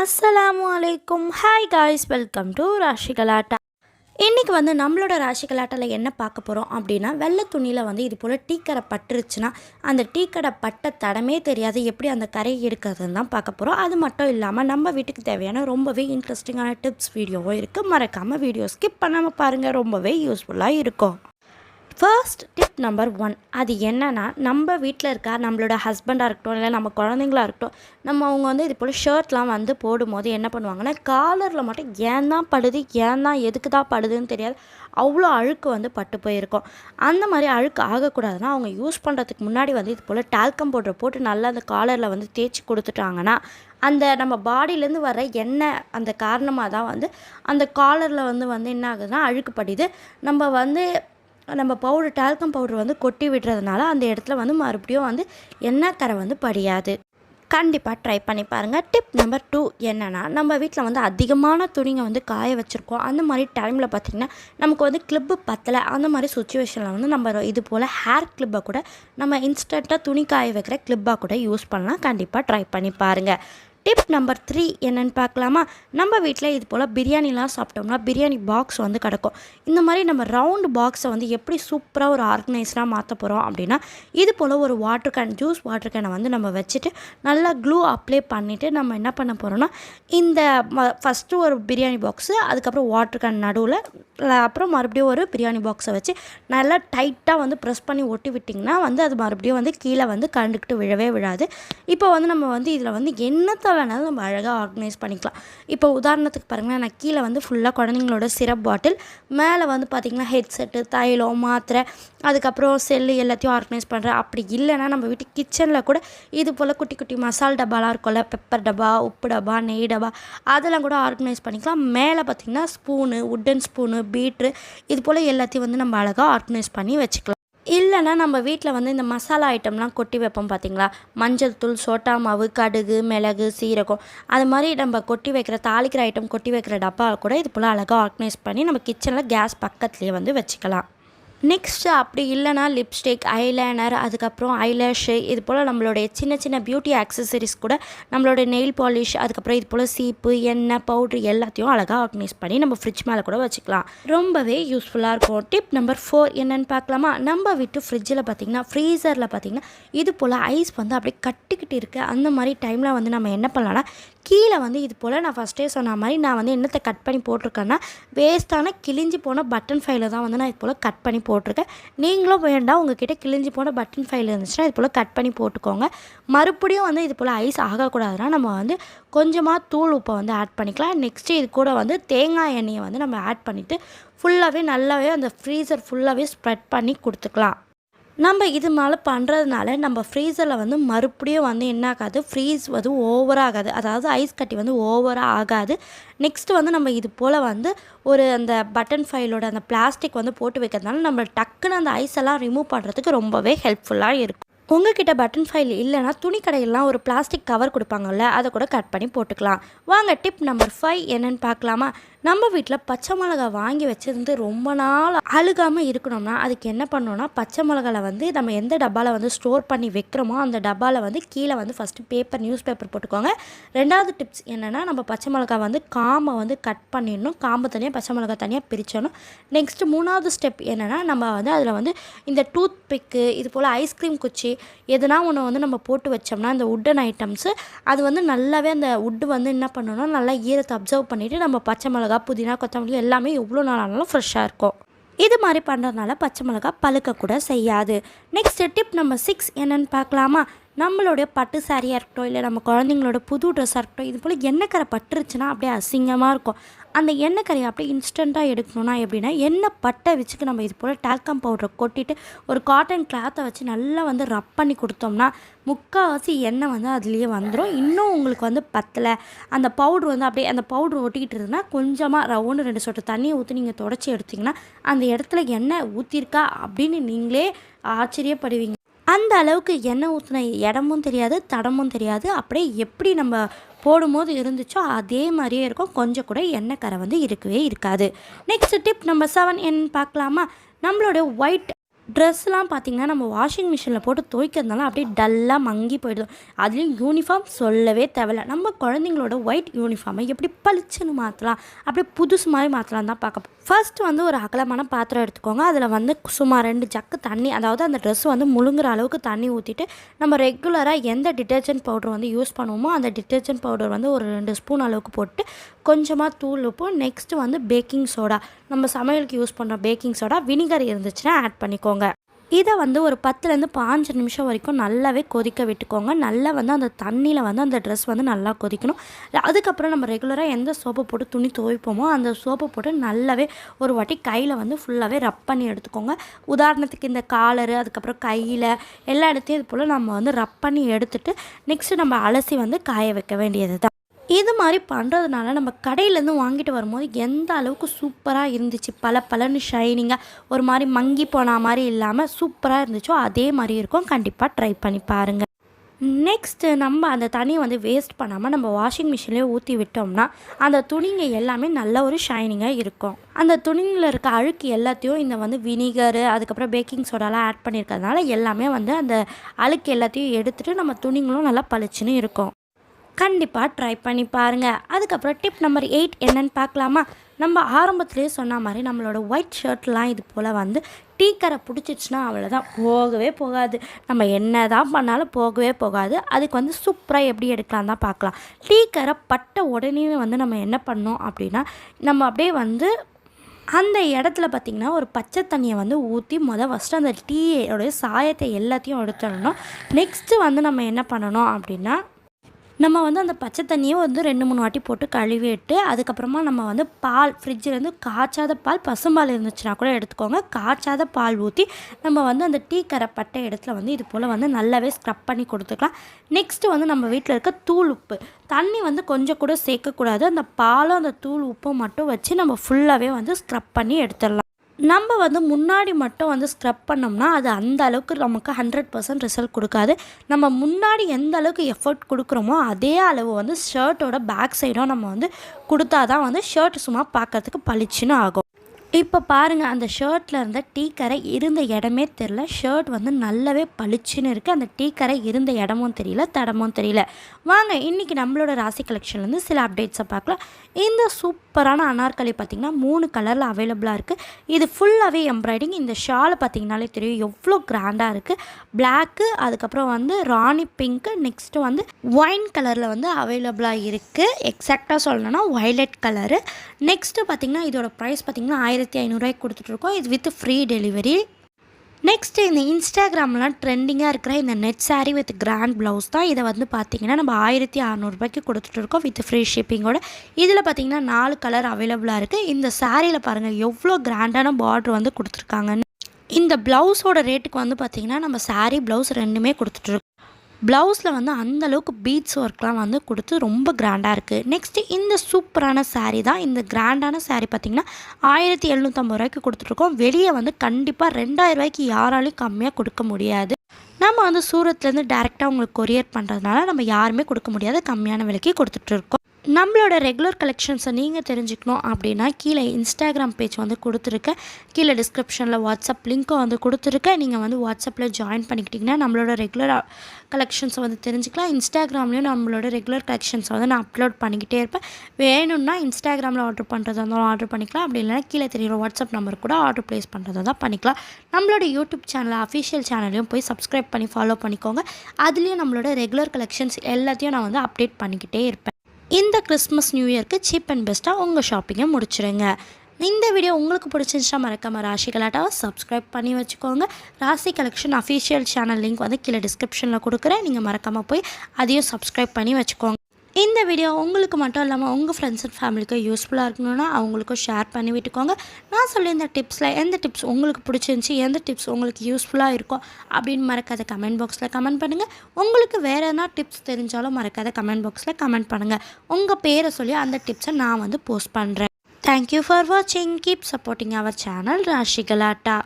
அஸ்ஸலாமு அலைக்கும் hi guys welcome to Rashi Galatta இன்றைக்கி வந்து நம்மளோட ராஷி கலாட்டாவில் என்ன பார்க்க போகிறோம் அப்படின்னா வெள்ளை துணியில் வந்து இது போல் டீக்கடை பட்டுருச்சுன்னா அந்த டீக்கடை பட்ட தடமே தெரியாது எப்படி அந்த கரை எடுக்கிறதுன்னு தான் பார்க்க போகிறோம் அது மட்டும் இல்லாமல் நம்ம வீட்டுக்கு தேவையான ரொம்பவே இன்ட்ரெஸ்டிங்கான டிப்ஸ் வீடியோவும் இருக்குது மறக்காமல் வீடியோ ஸ்கிப் பண்ணாமல் பாருங்கள் ரொம்பவே யூஸ்ஃபுல்லாக இருக்கும். ஃபர்ஸ்ட் டிப் நம்பர் ஒன் அது என்னென்னா நம்ம வீட்டில் இருக்க நம்மளோட ஹஸ்பண்டாக இருக்கட்டும் இல்லை நம்ம குழந்தைங்களா இருக்கட்டும் நம்ம அவங்க வந்து இது போல் ஷர்ட்லாம் வந்து போடும்போது என்ன பண்ணுவாங்கன்னா காலரில் மட்டும் ஏன் தான் படுது ஏன் தான் எதுக்கு தான் படுதுன்னு தெரியாது அவ்வளோ அழுக்கு வந்து பட்டு போயிருக்கும். அந்த மாதிரி அழுக்கு ஆகக்கூடாதுன்னா அவங்க யூஸ் பண்ணுறதுக்கு முன்னாடி வந்து இது போல் டால்கம் பவுடர் போட்டு நல்லா அந்த காலரில் வந்து தேய்ச்சி கொடுத்துட்டாங்கன்னா அந்த நம்ம பாடியிலேருந்து வர எண்ணெய் அந்த காரணமாக தான் வந்து அந்த காலரில் வந்து வந்து என்ன ஆகுதுன்னா அழுக்கு படியுது. நம்ம வந்து நம்ம பவுடர் டால்கம் பவுடர் வந்து கொட்டி விடுறதுனால அந்த இடத்துல வந்து மறுபடியும் வந்து எண்ணெய் கரை வந்து படியாது. கண்டிப்பாக ட்ரை பண்ணி பாருங்கள் டிப் நம்பர் டூ என்னென்னா நம்ம வீட்டில் வந்து அதிகமான துணிங்க வந்து காய வச்சுருக்கோம். அந்த மாதிரி டைமில் பார்த்திங்கன்னா நமக்கு வந்து கிளிப்பு பத்தலை. அந்த மாதிரி சுச்சுவேஷனில் வந்து நம்ம இது போல் ஹேர் கிளிப்பை கூட நம்ம இன்ஸ்டண்ட்டாக துணி காய வைக்கிற கிளிப்பாக கூட யூஸ் பண்ணலாம். கண்டிப்பாக ட்ரை பண்ணி பாருங்கள் டிப் நம்பர் த்ரீ என்னென்னு பார்க்கலாமா? நம்ம வீட்டில் இது போல் பிரியாணிலாம் சாப்பிட்டோம்னா பிரியாணி பாக்ஸ் வந்து கிடக்கும். இந்த மாதிரி நம்ம ரவுண்டு பாக்ஸை வந்து எப்படி சூப்பராக ஒரு ஆர்கனைஸ்டாக மாற்ற போகிறோம் அப்படின்னா இது போல் ஒரு வாட்டர் கேன் ஜூஸ் வாட்டர் கேனை வந்து நம்ம வச்சுட்டு நல்லா க்ளூ அப்ளை பண்ணிவிட்டு நம்ம என்ன பண்ண போகிறோம்னா இந்த ஃபஸ்ட்டு ஒரு பிரியாணி பாக்ஸு அதுக்கப்புறம் வாட்டர் கேன் நடுவில் அப்புறம் மறுபடியும் ஒரு பிரியாணி பாக்ஸை வச்சு நல்லா டைட்டாக வந்து ப்ரெஸ் பண்ணி ஒட்டி விட்டிங்கன்னா வந்து அது மறுபடியும் வந்து கீழே வந்து கண்டுக்கிட்டு விழவே விழாது. இப்போ வந்து நம்ம வந்து இதில் வந்து என்னத்தை வேணாலும் நம்ம அழகாக ஆர்கனைஸ் பண்ணிக்கலாம். இப்போ உதாரணத்துக்கு பாருங்களேன் நான் கீழே வந்து ஃபுல்லாக குழந்தைங்களோட சிரப் பாட்டில் மேலே வந்து பார்த்திங்கன்னா ஹெட்செட்டு தைலம் மாத்திரை அதுக்கப்புறம் செல்லு எல்லாத்தையும் ஆர்கனைஸ் பண்ணுறேன் அப்படி இல்லைன்னா நம்ம வீட்டு கிச்சனில் கூட இது போல் குட்டி குட்டி மசால் டப்பாலாம் இருக்கும்ல பெப்பர் டப்பா உப்பு டப்பா நெய் டப்பா அதெல்லாம் கூட ஆர்கனைஸ் பண்ணிக்கலாம். மேலே பார்த்திங்கன்னா ஸ்பூனு உட்டன் ஸ்பூனு பீட்ரு இது போல் எல்லாத்தையும் வந்து நம்ம அழகாக ஆர்கனைஸ் பண்ணி வச்சுக்கலாம். இல்லைன்னா நம்ம வீட்டில் வந்து இந்த மசாலா ஐட்டம்லாம் கொட்டி வைப்போம் பார்த்தீங்களா? மஞ்சள் தூள் சோட்டா மாவு கடுகு மிளகு சீரகம். அது மாதிரி நம்ம கொட்டி வைக்கிற தாளிக்கிற ஐட்டம் கொட்டி வைக்கிற டப்பா கூட இது போல் அழகாக ஆர்கனைஸ் பண்ணி நம்ம கிச்சனில் கேஸ் பக்கத்துலேயே வந்து வச்சுக்கலாம். நெக்ஸ்ட்டு அப்படி இல்லைனா லிப்ஸ்டிக் ஐலைனர் அதுக்கப்புறம் ஐலேஷு இது போல் நம்மளுடைய சின்ன சின்ன பியூட்டி ஆக்சசரிஸ் கூட நம்மளோட நெயில் பாலிஷ் அதுக்கப்புறம் இது போல் சீப்பு எண்ணெய் பவுட்ரு எல்லாத்தையும் அழகாக ஆர்கனைஸ் பண்ணி நம்ம ஃப்ரிட்ஜ் மேலே கூட வச்சுக்கலாம். ரொம்பவே யூஸ்ஃபுல்லாக இருக்கும். டிப் நம்பர் ஃபோர் என்னென்னு பார்க்கலாமா? நம்ம வீட்டு ஃப்ரிட்ஜில் பார்த்திங்கன்னா ஃப்ரீசரில் பார்த்திங்கன்னா இது போல் ஐஸ் வந்து அப்படியே கட்டிக்கிட்டு இருக்குது அந்த மாதிரி டைமில் வந்து நம்ம என்ன பண்ணலாம்னா கீழே வந்து இது போல் நான் ஃபஸ்ட்டே சொன்ன மாதிரி நான் வந்து என்னத்தை கட் பண்ணி போட்டிருக்கேன்னா வேஸ்ட்டான கிழிஞ்சு போன பட்டன் ஃபைலை தான் வந்து நான் இது போல் கட் பண்ணி போட்டிருக்கேன். நீங்களும் வேண்டாம் உங்ககிட்ட கிழிஞ்சு போன பட்டன் ஃபைல் இருந்துச்சுன்னா இது போல் கட் பண்ணி போட்டுக்கோங்க. மறுபடியும் வந்து இது போல் ஐஸ் ஆகக்கூடாதுன்னா நம்ம வந்து கொஞ்சமாக தூள் உப்பை வந்து ஆட் பண்ணிக்கலாம். நெக்ஸ்ட்டு இது கூட வந்து தேங்காய் எண்ணெயை வந்து நம்ம ஆட் பண்ணிவிட்டு ஃபுல்லாகவே நல்லாவே அந்த ஃப்ரீசர் ஃபுல்லாகவே ஸ்ப்ரெட் பண்ணி கொடுத்துக்கலாம். நம்ம இது மேலே பண்ணுறதுனால நம்ம ஃப்ரீசரில் வந்து மறுபடியும் வந்து என்ன ஆகாது? ஃப்ரீஸ் வந்து ஓவராகாது அதாவது ஐஸ் கட்டி வந்து ஓவராக ஆகாது. நெக்ஸ்ட்டு வந்து நம்ம இது போல் வந்து ஒரு அந்த பட்டன் ஃபைலோட அந்த பிளாஸ்டிக் வந்து போட்டு வைக்கிறதுனால நம்ம டக்குன்னு அந்த ஐஸ் எல்லாம் ரிமூவ் பண்ணுறதுக்கு ரொம்பவே ஹெல்ப்ஃபுல்லாக இருக்கும். உங்ககிட்ட பட்டன் ஃபைல் இல்லைனா துணி கடையெல்லாம் ஒரு பிளாஸ்டிக் கவர் கொடுப்பாங்கல்ல அதை கூட கட் பண்ணி போட்டுக்கலாம். வாங்க டிப் நம்பர் ஃபைவ் என்னென்னு பார்க்கலாமா? நம்ம வீட்டில் பச்சை மிளகா வாங்கி வச்சிருந்து ரொம்ப நாள் அழுகாமல் இருக்கணும்னா அதுக்கு என்ன பண்ணோன்னா பச்சை மிளகாவில் வந்து நம்ம எந்த டப்பாவில் வந்து ஸ்டோர் பண்ணி வைக்கிறோமோ அந்த டப்பாவில் வந்து கீழே வந்து ஃபஸ்ட்டு பேப்பர் நியூஸ் பேப்பர் போட்டுக்கோங்க. ரெண்டாவது டிப்ஸ் என்னென்னா நம்ம பச்சை மிளகா வந்து காம்பை வந்து கட் பண்ணிடணும். காம்பு தனியாக பச்சை மிளகா தனியாக பிரிச்சிடணும். நெக்ஸ்ட்டு மூணாவது ஸ்டெப் என்னென்னா நம்ம வந்து அதில் வந்து இந்த டூத் பிக்கு இது போல் ஐஸ்கிரீம் குச்சி எதுனா ஒன்று வந்து நம்ம போட்டு வச்சோம்னா அந்த உட்டன் ஐட்டம்ஸு அது வந்து நல்லாவே அந்த உட்டு வந்து என்ன பண்ணணும்னா நல்லா ஈரத்தை அப்சர்வ் பண்ணிவிட்டு நம்ம பச்சை மிளகா புதினா கொத்தமல்லி எல்லாமே எவ்வளோ நாள் ஆனாலும் ஃப்ரெஷ்ஷாக இருக்கும். இது மாதிரி பண்ணுறதுனால பச்சை மிளகா பழுக்க கூட செய்யாது. நெக்ஸ்ட் டிப் நம்பர் சிக்ஸ் என்னென்னு பார்க்கலாமா? நம்மளுடைய பட்டு சாரியாக இருக்கட்டும் இல்லை நம்ம குழந்தைங்களோட புது ட்ரெஸ்ஸாக இருக்கட்டும் இது போல் எண்ணெய் கரை பட்டுருச்சுன்னா அப்படியே அசிங்கமாக இருக்கும். அந்த எண்ணெய் கரையை அப்படியே இன்ஸ்டண்ட்டாக எடுக்கணும்னா எப்படின்னா எண்ணெய் பட்டை வச்சுக்கு நம்ம இது போல் டால்கம் பவுடரை கொட்டிட்டு ஒரு காட்டன் கிளாத்தை வச்சு நல்லா வந்து ரப் பண்ணி கொடுத்தோம்னா முக்கால்வாசி எண்ணெய் வந்து அதுலேயே வந்துடும் இன்னும் உங்களுக்கு வந்து பத்தலை. அந்த பவுட்ரு வந்து அப்படியே அந்த பவுட்ரு ஒட்டிக்கிட்டு இருந்ததுன்னா கொஞ்சமாக ரவுண்டு ரெண்டு சொட்டு தண்ணியை ஊற்றி நீங்கள் தொடச்சி எடுத்திங்கன்னா அந்த இடத்துல எண்ணெய் ஊற்றிருக்கா அப்படின்னு நீங்களே ஆச்சரியப்படுவீங்க. அந்த அளவுக்கு எண்ணெய் ஊற்றின இடமும் தெரியாது தடமும் தெரியாது. அப்படியே எப்படி நம்ம போடும்போது இருந்துச்சோ அதே மாதிரியே இருக்கும். கொஞ்சம் கூட எண்ணெய் கரை வந்து இருக்கவே இருக்காது. நெக்ஸ்ட் டிப் நம்பர் செவன் என்னன்னு பார்க்கலாமா? நம்மளோட ஒயிட் ட்ரெஸ்லாம் பார்த்திங்கன்னா நம்ம வாஷிங் மிஷினில் போட்டு துவைக்கிறதுனால அப்படியே டல்லாக மங்கி போயிடுது அதுலேயும் யூனிஃபார்ம் சொல்லவே தேவையில்ல. நம்ம குழந்தைங்களோட ஒயிட் யூனிஃபார்மை எப்படி பளிச்சுன்னு மாற்றலாம் அப்படியே புதுசு மாதிரி மாற்றலாம் தான் பார்க்க ஃபர்ஸ்ட் வந்து ஒரு அகலமான பாத்திரம் எடுத்துக்கோங்க. அதில் வந்து சுமார் ரெண்டு ஜக்கு தண்ணி அதாவது அந்த ட்ரெஸ் வந்து முழுங்குற அளவுக்கு தண்ணி ஊற்றிட்டு நம்ம ரெகுலராக எந்த டிட்டர்ஜென்ட் பவுடர் வந்து யூஸ் பண்ணுவோமோ அந்த டிட்டர்ஜென்ட் பவுடர் வந்து ஒரு ரெண்டு ஸ்பூன் அளவுக்கு போட்டு கொஞ்சமாக தூள் உப்பு நெக்ஸ்ட்டு வந்து பேக்கிங் சோடா நம்ம சமையலுக்கு யூஸ் பண்ணுற பேக்கிங் சோடா வினிகர் இருந்துச்சுன்னா ஆட் பண்ணிக்கோங்க. இதை வந்து ஒரு பத்துலேருந்து பாஞ்சு நிமிஷம் வரைக்கும் நல்லாவே கொதிக்க விட்டுக்கோங்க. நல்லா வந்து அந்த தண்ணியில் வந்து அந்த ட்ரெஸ் வந்து நல்லா கொதிக்கணும். அதுக்கப்புறம் நம்ம ரெகுலராக எந்த சோப்பை போட்டு துணி துவைப்போமோ அந்த சோப்பை போட்டு நல்லாவே ஒரு வாட்டி கையில் வந்து ஃபுல்லாகவே ரப் பண்ணி எடுத்துக்கோங்க. உதாரணத்துக்கு இந்த காலரு அதுக்கப்புறம் கையில் எல்லா இடத்தையும் இது போல் நம்ம வந்து ரப் பண்ணி எடுத்துட்டு நெக்ஸ்ட்டு நம்ம அலசி வந்து காய வைக்க வேண்டியது தான் இது மாதிரி பண்ணுறதுனால நம்ம கடையிலேருந்து வாங்கிட்டு வரும்போது எந்த அளவுக்கு சூப்பராக இருந்துச்சு? பல பலன்னு ஷைனிங்காக ஒரு மாதிரி மங்கி போன மாதிரி இல்லாமல் சூப்பராக இருந்துச்சோ அதே மாதிரி இருக்கும். கண்டிப்பாக ட்ரை பண்ணி பாருங்கள் நெக்ஸ்ட்டு நம்ம அந்த தண்ணியை வந்து வேஸ்ட் பண்ணாமல் நம்ம வாஷிங் மிஷின்லேயே ஊற்றி விட்டோம்னா அந்த துணிங்க எல்லாமே நல்ல ஒரு ஷைனிங்காக இருக்கும். அந்த துணிங்களில் இருக்க அழுக்கு எல்லாத்தையும் இந்த வந்து வினிகரு அதுக்கப்புறம் பேக்கிங் சோடாலாம் ஆட் பண்ணியிருக்கிறதுனால எல்லாமே வந்து அந்த அழுக்கு எல்லாத்தையும் எடுத்துகிட்டு நம்ம துணிங்களும் நல்லா பளிச்சுன்னு இருக்கும். கண்டிப்பாக ட்ரை பண்ணி பாருங்கள் அதுக்கப்புறம் டிப் நம்பர் எயிட் என்னன்னு பார்க்கலாமா? நம்ம ஆரம்பத்துலேயே சொன்ன மாதிரி நம்மளோட ஒயிட் ஷர்ட்லாம் இது போல் வந்து டீ கரை பிடிச்சிச்சுன்னா அவ்வளோதான் போகவே போகாது. நம்ம என்ன தான் பண்ணாலும் போகவே போகாது. அதுக்கு வந்து சூப்பராக எப்படி எடுக்கலாம் தான் பார்க்கலாம். டீ கரை பட்ட உடனே வந்து நம்ம என்ன பண்ணோம் அப்படின்னா நம்ம அப்படியே வந்து அந்த இடத்துல பார்த்திங்கன்னா ஒரு பச்சை தண்ணியை வந்து ஊற்றி மொதல் ஃபஸ்ட்டு அந்த டீயோடைய சாயத்தை எல்லாத்தையும் எடுத்துடணும். நெக்ஸ்ட்டு வந்து நம்ம என்ன பண்ணணும் அப்படின்னா நம்ம வந்து அந்த பச்சை தண்ணியை வந்து ரெண்டு மூணு வாட்டி போட்டு கழுவிட்டு அதுக்கப்புறமா நம்ம வந்து பால் ஃப்ரிட்ஜிலேருந்து காய்ச்சாத பால் பசும்பால் இருந்துச்சுன்னா கூட எடுத்துக்கோங்க. காய்ச்சாத பால் ஊற்றி நம்ம வந்து அந்த டீ கரைப்பட்ட இடத்துல வந்து இது போல் வந்து நல்லாவே ஸ்க்ரப் பண்ணி கொடுத்துக்கலாம். நெக்ஸ்ட்டு வந்து நம்ம வீட்டில் இருக்க தூள் உப்பு. தண்ணி வந்து கொஞ்சம் கூட சேர்க்கக்கூடாது. அந்த பாலும் அந்த தூள் உப்பும் மட்டும் வச்சு நம்ம ஃபுல்லாகவே வந்து ஸ்க்ரப் பண்ணி எடுத்துடலாம். நம்ம வந்து முன்னாடி மட்டும் வந்து ஸ்க்ரப் பண்ணோம்னா அது அந்த அளவுக்கு நமக்கு ஹண்ட்ரட் பர்சன்ட் ரிசல்ட் கொடுக்காது. நம்ம முன்னாடி எந்த அளவுக்கு எஃபர்ட் கொடுக்குறோமோ அதே அளவு வந்து ஷர்ட்டோட பேக் சைடும் நம்ம வந்து கொடுத்தா தான் வந்து ஷர்ட் சும்மா பார்க்கறதுக்கு பளிச்சுன்னு ஆகும். இப்போ பாருங்கள் அந்த ஷர்ட்டில் இருந்த டீ கரை இருந்த இடமே தெரில ஷர்ட் வந்து நல்லாவே பளிச்சுன்னு இருக்குது அந்த டீ கரை இருந்த இடமும் தெரியல தடமும் தெரியல. வாங்க இன்றைக்கி நம்மளோட ராசி கலெக்ஷன்லேருந்து சில அப்டேட்ஸை பார்க்கலாம். இந்த சூப்பரான அனார்கலி பார்த்திங்கன்னா மூணு கலரில் அவைலபிளாக இருக்குது இது ஃபுல்லாகவே எம்ப்ராய்டிங் இந்த ஷாலை பார்த்திங்கனாலே தெரியும் எவ்வளோ கிராண்டாக இருக்குது பிளாக்கு அதுக்கப்புறம் வந்து ராணி பிங்க்கு நெக்ஸ்ட்டு வந்து ஒயின் கலரில் வந்து அவைலபிளாக இருக்குது எக்ஸாக்டாக சொல்லணும்னா ஒய்லெட் கலரு நெக்ஸ்ட்டு பார்த்திங்கன்னா இதோட ப்ரைஸ் பார்த்திங்கன்னா ஆயிரம் ஆயிரத்தி ஐநூறுரூவாய்க்கு கொடுத்துட்ருக்கோம். இது வித் ஃப்ரீ டெலிவரி நெக்ஸ்ட்டு இந்த இன்ஸ்டாகிராம்லாம் ட்ரெண்டிங்காக இருக்கிற இந்த net sari with grand blouse தான். இதை வந்து பார்த்திங்கன்னா நம்ம ஆயிரத்தி அறநூறுபாய்க்கு கொடுத்துட்ருக்கோம் வித் ஃப்ரீ ஷிப்பிங்கோட இதில் பார்த்திங்கன்னா நாலு கலர் அவைலபிளாக இருக்குது இந்த சாரியில் பாருங்கள் எவ்வளோ கிராண்டான பார்ட்ரு வந்து கொடுத்துருக்காங்கன்னு. இந்த ப்ளவுஸோட ரேட்டுக்கு வந்து பார்த்திங்கன்னா நம்ம சாரீ ப்ளவுஸ் ரெண்டுமே கொடுத்துட்ருக்கோம். ப்ளவுஸில் வந்து அந்தளவுக்கு பீட்ஸ் ஒர்க்லாம் வந்து கொடுத்து ரொம்ப கிராண்டாக இருக்குது நெக்ஸ்ட்டு இந்த சூப்பரான சாரீ தான். இந்த கிராண்டான சாரீ பார்த்திங்கன்னா ஆயிரத்தி எழுநூற்றம்பது ரூபாய்க்கு கொடுத்துட்ருக்கோம். வெளியே வந்து கண்டிப்பாக ரெண்டாயிரம் ரூபாய்க்கு யாராலையும் கம்மியாக கொடுக்க முடியாது. நம்ம வந்து சூரத்லேருந்து டேரெக்டாக உங்களுக்கு கொரியர் பண்ணுறதுனால நம்ம யாருமே கொடுக்க முடியாது கம்மியான விலைக்கு கொடுத்துட்ருக்கோம். நம்மளோட ரெகுலர் கலெக்ஷன்ஸை நீங்கள் தெரிஞ்சுக்கணும் அப்படின்னா கீழே இன்ஸ்டாகிராம் பேஜ் வந்து கொடுத்துருக்கேன் கீழே டிஸ்கிரிப்ஷனில் வாட்ஸ்அப் லிங்க்கும் வந்து கொடுத்துருக்கேன் நீங்கள் வந்து வாட்ஸ்அப்பில் ஜாயின் பண்ணிக்கிட்டிங்கன்னா நம்மளோட ரெகுலர் கலெக்ஷன்ஸை வந்து தெரிஞ்சுக்கலாம். இன்ஸ்டாகிராம்லேயும் நம்மளோட ரெகுலர் கலெக்ஷன்ஸை வந்து நான் அப்லோட் பண்ணிக்கிட்டே இருப்பேன். வேணும்னா இன்ஸ்டாகிராமில் ஆர்டர் பண்ணுறதா இருந்தாலும் ஆர்டர் பண்ணிக்கலாம். அப்படி இல்லைனா கீழே தெரியுற வாட்ஸ்அப் நம்பர் கூட ஆர்டர் ப்ளேஸ் பண்ணுறதா தான் பண்ணிக்கலாம். நம்மளோட யூடியூப் சேனல் அஃபிஷியல் சேனலையும் போய் சப்ஸ்கிரைப் பண்ணி ஃபாலோ பண்ணிக்கோங்க. அதுலேயும் நம்மளோட ரெகுலர் கலெக்ஷன்ஸ் எல்லாத்தையும் நான் வந்து அப்டேட் பண்ணிக்கிட்டே இருப்பேன். இந்த கிறிஸ்மஸ் நியூ இயர்க்கு சீப் அண்ட் பெஸ்ட்டாக உங்கள் ஷாப்பிங்கை முடிச்சுருங்க. இந்த வீடியோ உங்களுக்கு பிடிச்சிருந்துச்சா மறக்காம ராசி கலாட்டாவை சப்ஸ்கிரைப் பண்ணி வச்சுக்கோங்க. ராசி கலெக்ஷன் அஃபிஷியல் சேனல் லிங்க் வந்து கீழே டிஸ்கிரிப்ஷனில் கொடுக்குறேன். நீங்கள் மறக்காமல் போய் அதையும் சப்ஸ்கிரைப் பண்ணி வச்சுக்கோங்க. இந்த வீடியோ உங்களுக்கு மட்டும் இல்லாமல் உங்கள் ஃப்ரெண்ட்ஸ் அண்ட் ஃபேமிலிக்கு யூஸ்ஃபுல்லாக இருக்கணும்னா அவங்களுக்கும் ஷேர் பண்ணி விட்டுக்கோங்க. நான் சொல்லியிருந்த டிப்ஸில் எந்த டிப்ஸ் உங்களுக்கு பிடிச்சிருந்துச்சி எந்த டிப்ஸ் உங்களுக்கு யூஸ்ஃபுல்லாக இருக்கும் அப்படின்னு மறக்காத கமெண்ட் பாக்ஸில் கமெண்ட் பண்ணுங்கள் உங்களுக்கு வேறு எதனா டிப்ஸ் தெரிஞ்சாலும் மறக்காத கமெண்ட் பாக்ஸில் கமெண்ட் பண்ணுங்கள் உங்கள் பேரை சொல்லி அந்த டிப்ஸை நான் வந்து போஸ்ட் பண்ணுறேன் தேங்க்யூ ஃபார் வாட்சிங் keep supporting our channel Rashi Galatta